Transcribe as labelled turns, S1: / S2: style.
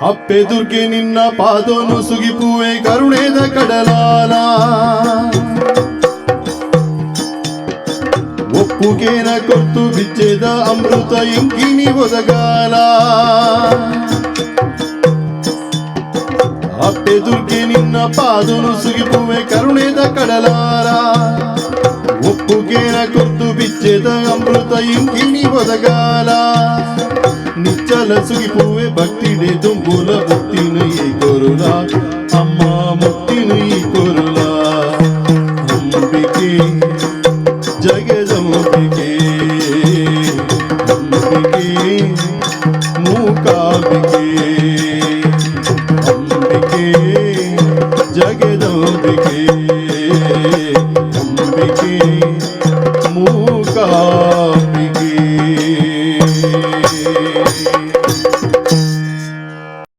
S1: ಅಪ್ಪೆದುರ್ಗೆ ನಿನ್ನ ಪಾದೋನು ಸುಗಿಪುವೆ ಕರುಣೆದ ಕಡಲಾಲ ಒಪ್ಪುಗೇನ ಕೊಟ್ಟು ಬಿಚ್ಚೆದ ಅಮೃತ ಇಂಕಿನಿ ಒದಗಾಲ ಅಪ್ಪೆದುರ್ಗೆ ನಿನ್ನ ಪಾದೋನು ಸುಗಿಪುವೆ ಕರುಣೆದ ಕಡಲಾರ ಒಪ್ಪುಗೇನ ಕೊಟ್ಟು ಬಿಚ್ಚೆದ ಅಮೃತ ಇಂಕಿನಿ ಒದಗಾಲ నిచ్చల సుగిపోవే భక్తిడే దుంబుల భక్తిని ఈ కొరులా. అమ్మ ముక్తిని ఈ కొరులా. అంబికే జగదంబికే. అంబికే మూకాంబికే. అంబికే జగదంబికే.